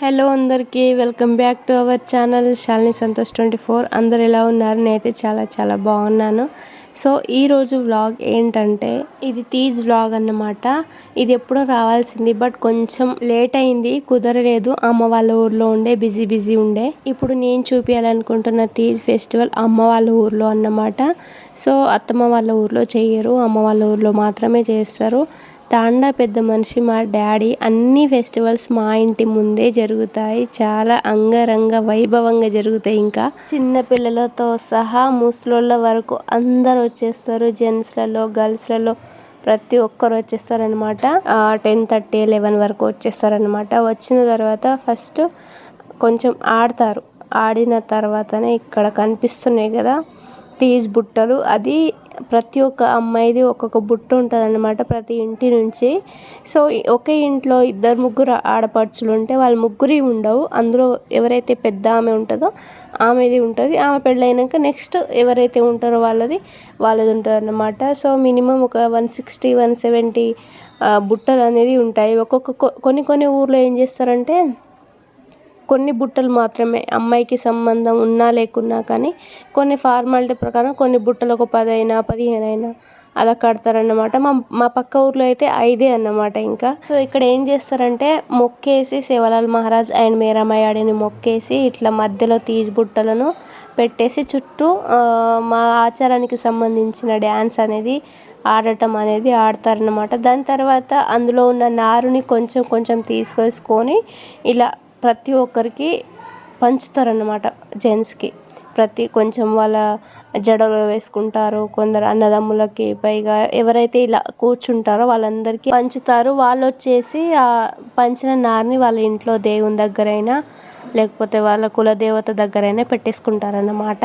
Hello అందరికీ welcome back to our channel Shalini Santosh twenty four. అందరు ఎలా ఉన్నారు? నేనైతే చాలా చాలా బాగున్నాను. సో ఈరోజు వ్లాగ్ ఏంటంటే ఇది తీజ్ వ్లాగ్ అన్నమాట. ఇది ఎప్పుడో రావాల్సింది బట్ కొంచెం లేట్ అయింది కుదరలేదు. అమ్మ వాళ్ళ ఊర్లో ఉండే బిజీ బిజీ ఉండే. ఇప్పుడు నేను చూపించాలనుకుంటున్న తీజ్ ఫెస్టివల్ అమ్మ వాళ్ళ ఊర్లో అన్నమాట. సో అత్తమ్మ వాళ్ళ ఊర్లో చేయరు అమ్మ వాళ్ళ ఊర్లో మాత్రమే చేస్తారు. తాండా పెద్ద మనిషి మా డాడీ అన్ని ఫెస్టివల్స్ మా ఇంటి ముందే జరుగుతాయి. చాలా అంగరంగ వైభవంగా జరుగుతాయి ఇంకా. చిన్నపిల్లలతో సహా ముసలోళ్ళ వరకు అందరు వచ్చేస్తారు. జెంట్స్లలో గర్ల్స్లలో ప్రతి ఒక్కరు వచ్చేస్తారనమాట టెన్ థర్టీ లెవెన్ వరకు వచ్చేస్తారనమాట వచ్చిన తర్వాత ఫస్ట్ కొంచెం ఆడతారు. ఆడిన తర్వాతనే ఇక్కడ కనిపిస్తున్నాయి కదా. తీజ్ బుట్టలు. అది ప్రతి ఒక్క అమ్మాయిది ఒక్కొక్క బుట్ట ఉంటుంది అనమాట ప్రతి ఇంటి నుంచి. సో ఒకే ఇంట్లో ఇద్దరు ముగ్గురు ఆడపడుచులు ఉంటే వాళ్ళ ముగ్గురి ఉండవు. అందులో ఎవరైతే పెద్ద ఆమె ఉంటుందో ఆమెది ఉంటుంది. ఆమె పెళ్ళైనాక నెక్స్ట్ ఎవరైతే ఉంటారో వాళ్ళది వాళ్ళది ఉంటుంది అన్నమాట సో మినిమం ఒక వన్ సిక్స్టీ వన్ సెవెంటీ బుట్టలు అనేది ఉంటాయి. ఒక్కొక్క కొన్ని కొన్ని ఊర్లో ఏం చేస్తారంటే కొన్ని బుట్టలు మాత్రమే అమ్మాయికి సంబంధం ఉన్నా లేకున్నా కానీ కొన్ని ఫార్మాలిటీ ప్రకారం కొన్ని బుట్టలు ఒక పది అయినా పదిహేను అయినా అలా కడతారన్నమాట. మా మా పక్క ఊర్లో అయితే ఐదే అన్నమాట ఇంకా. సో ఇక్కడ ఏం చేస్తారంటే మొక్కేసి శివలాల్ మహారాజ్ అండ్ మేరామయ్యాడిని మొక్కేసి ఇట్లా మధ్యలో తీజ్ బుట్టలను పెట్టేసి చుట్టూ మా ఆచారానికి సంబంధించిన డ్యాన్స్ అనేది ఆడటం అనేది ఆడతారనమాట దాని తర్వాత అందులో ఉన్న నారుని కొంచెం కొంచెం తీసుకొని ఇలా ప్రతి ఒక్కరికి పంచుతారన్నమాట జెంట్స్కి. ప్రతి కొంచెం వాళ్ళ జడలో వేసుకుంటారు కొందరు అన్నదమ్ములకి పైగా ఎవరైతే ఇలా కూర్చుంటారో వాళ్ళందరికీ పంచుతారు. వాళ్ళు వచ్చేసి ఆ పంచిన నారిని వాళ్ళ ఇంట్లో దేవుని దగ్గరైనా లేకపోతే వాళ్ళ కులదేవత దగ్గరైనా పెట్టేసుకుంటారన్నమాట.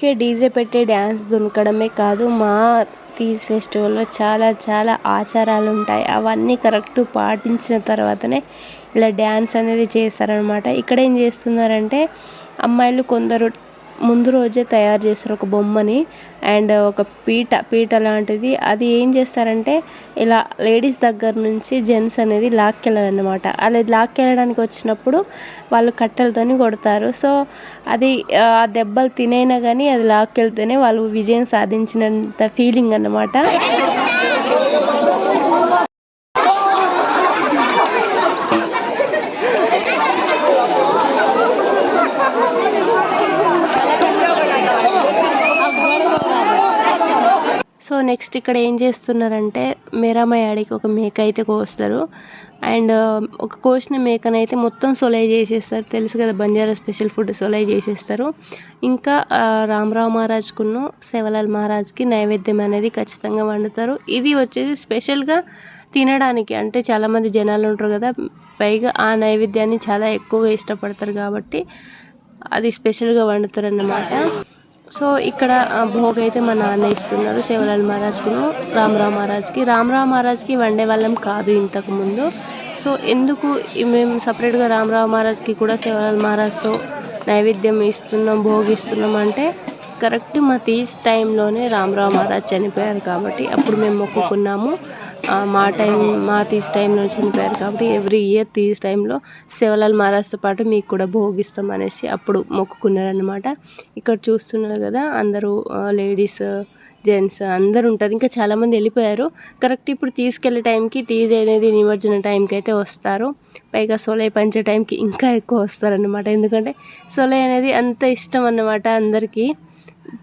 ఊరికే డీజే పెట్టే డ్యాన్స్ దునకడమే కాదు మా తీజ్ ఫెస్టివల్లో చాలా చాలా ఆచారాలు ఉంటాయి అవన్నీ కరెక్ట్ పాటించిన తర్వాతనే ఇలా డ్యాన్స్ అనేది చేస్తారనమాట ఇక్కడ ఏం చేస్తున్నారంటే అమ్మాయిలు కొందరు ముందు రోజే తయారు చేస్తారు ఒక బొమ్మని అండ్ ఒక పీట పీట లాంటిది. అది ఏం చేస్తారంటే ఇలా లేడీస్ దగ్గర నుంచి జెంట్స్ అనేది లాక్కెళ్ళాలన్నమాట. అలా లాక్కెళ్ళడానికి వచ్చినప్పుడు వాళ్ళు కట్టెలతోని కొడతారు. సో అది ఆ దెబ్బలు తినైనా కానీ అది లాక్కెళ్తేనే వాళ్ళు విజయం సాధించినంత ఫీలింగ్ అన్నమాట. సో నెక్స్ట్ ఇక్కడ ఏం చేస్తున్నారంటే మేరామయాడికి ఒక మేక అయితే కోస్తారు. అండ్ ఒక కోసిన మేకనైతే మొత్తం సొలై చేసేస్తారు. తెలుసు కదా బంజారా స్పెషల్ ఫుడ్ సొలై చేసేస్తారు. ఇంకా రామరావు మహారాజ్కును శివలాల్ మహారాజ్కి నైవేద్యం అనేది ఖచ్చితంగా వండుతారు. ఇది వచ్చేసి స్పెషల్గా తినడానికి అంటే చాలామంది జనాలు ఉంటారు కదా పైగా ఆ నైవేద్యాన్ని చాలా ఎక్కువగా ఇష్టపడతారు కాబట్టి అది స్పెషల్గా వండుతారు అన్నమాట సో ఇక్కడ భోగ్ అయితే మా నాన్న ఇస్తున్నారు సేవలాల్ మహారాజ్కును రామరావు మహారాజ్కి. రామరావు మహారాజ్కి వండే వాళ్ళం కాదు ఇంతకుముందు సో ఎందుకు మేము సపరేట్గా రామరావు మహారాజ్కి కూడా సేవలాల్ మహారాజ్తో నైవేద్యం ఇస్తున్నాం భోగిస్తున్నాం అంటే కరెక్ట్ మా తీజ్ టైంలోనే రామరావు మహారాజ్ చనిపోయారు కాబట్టి అప్పుడు మేము మొక్కుకున్నాము. మా టైం మా తీజ్ టైంలో చనిపోయారు కాబట్టి ఎవ్రీ ఇయర్ తీజ్ టైంలో శివలాల్ మహారాజ్తో పాటు మీకు కూడా భోగిస్తాం అనేసి అప్పుడు మొక్కుకున్నారనమాట ఇక్కడ చూస్తున్నారు కదా అందరూ లేడీస్ జెంట్స్ అందరు ఉంటారు. ఇంకా చాలామంది వెళ్ళిపోయారు. కరెక్ట్ ఇప్పుడు తీసుకెళ్ళే టైంకి తీజ్ అనేది నిమజ్జన టైంకి అయితే వస్తారు. పైగా సొలై పంచే టైంకి ఇంకా ఎక్కువ వస్తారనమాట ఎందుకంటే సొలై అనేది అంత ఇష్టం అన్నమాట అందరికీ.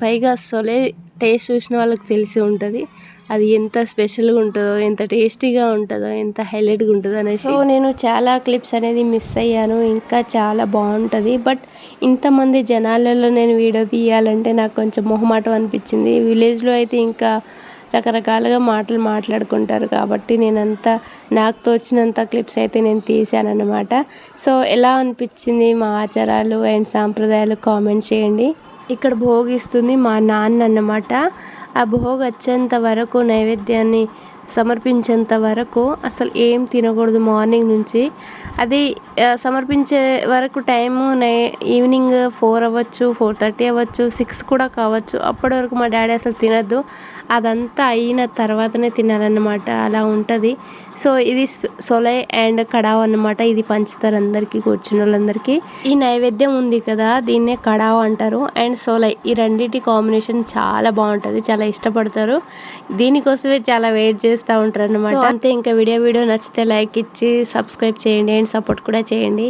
పైగా సొలే టేస్ట్ చూసిన వాళ్ళకి తెలిసి ఉంటుంది. అది ఎంత స్పెషల్గా ఉంటుందో ఎంత టేస్టీగా ఉంటుందో ఎంత హైలైట్గా ఉంటుందో అనేసి. సో నేను చాలా క్లిప్స్ అనేది మిస్ అయ్యాను. ఇంకా చాలా బాగుంటుంది. బట్ ఇంతమంది జనాలలో నేను వీడియో తీయాలంటే నాకు కొంచెం మొహమాటం అనిపించింది. విలేజ్లో అయితే ఇంకా రకరకాలుగా మాటలు మాట్లాడుకుంటారు కాబట్టి నేనంతా నాకు తోచినంత క్లిప్స్ అయితే నేను తీశానన్నమాట. అనమాట సో ఎలా అనిపించింది మా ఆచారాలు అండ్ సాంప్రదాయాలు కామెంట్ చేయండి. ఇక్కడ భోగిస్తుంది మా నాన్న అన్నమాట. ఆ భోగి వచ్చేంత వరకు నైవేద్యాన్ని సమర్పించేంత వరకు అసలు ఏం తినకూడదు మార్నింగ్ నుంచి. అది సమర్పించే వరకు టైము నై ఈవినింగ్ ఫోర్ అవ్వచ్చు ఫోర్ థర్టీ అవ్వచ్చు సిక్స్ కూడా కావచ్చు. అప్పటి వరకు మా డాడీ అసలు తినద్దు. అదంతా అయిన తర్వాతనే తినాలన్నమాట. అలా ఉంటుంది. సో ఇది సొలై అండ్ కడావ్ అన్నమాట. ఇది పంచుతారు అందరికీ కూర్చున్న వాళ్ళందరికీ ఈ నైవేద్యం ఉంది కదా దీన్నే కడావ్ అంటారు. అండ్ సొలై ఈ రెండింటి కాంబినేషన్ చాలా బాగుంటుంది. చాలా ఇష్టపడతారు. దీనికోసమే చాలా వెయిట్ చేస్తూ ఉంటారు అనమాట అంతే ఇంకా వీడియో వీడియో నచ్చితే లైక్ ఇచ్చి సబ్స్క్రైబ్ చేయండి అండ్ సపోర్ట్ కూడా చేయండి.